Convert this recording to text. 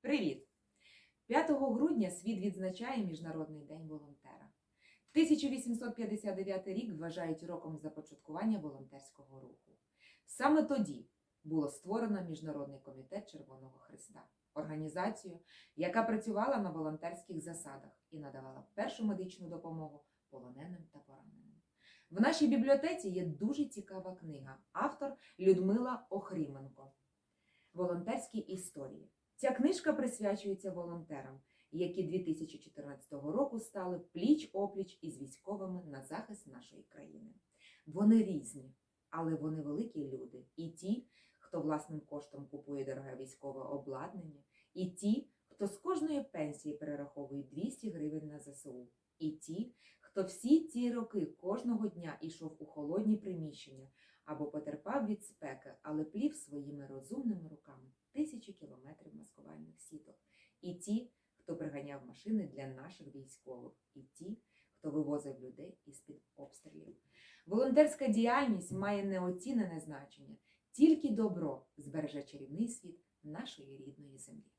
Привіт! 5 грудня світ відзначає Міжнародний день волонтера. 1859 рік вважають роком започаткування волонтерського руху. Саме тоді було створено Міжнародний комітет Червоного Христа, організацію, яка працювала на волонтерських засадах і надавала першу медичну допомогу полоненим та пораненим. В нашій бібліотеці є дуже цікава книга, автор Людмила Охріменко. Волонтерські історії. Ця книжка присвячується волонтерам, які 2014 року стали пліч-опліч із військовими на захист нашої країни. Вони різні, але вони великі люди. І ті, хто власним коштом купує дороге військове обладнання, і ті, хто з кожної пенсії перераховує 200 гривень на ЗСУ, і ті, хто всі ці роки кожного дня ішов у холодні приміщення або потерпав від спеки, але плів своїми розумними руками і ті, хто приганяв машини для наших військових, і ті, хто вивозив людей із-під обстрілів. Волонтерська діяльність має неоцінене значення. Тільки добро збереже чарівний світ нашої рідної землі.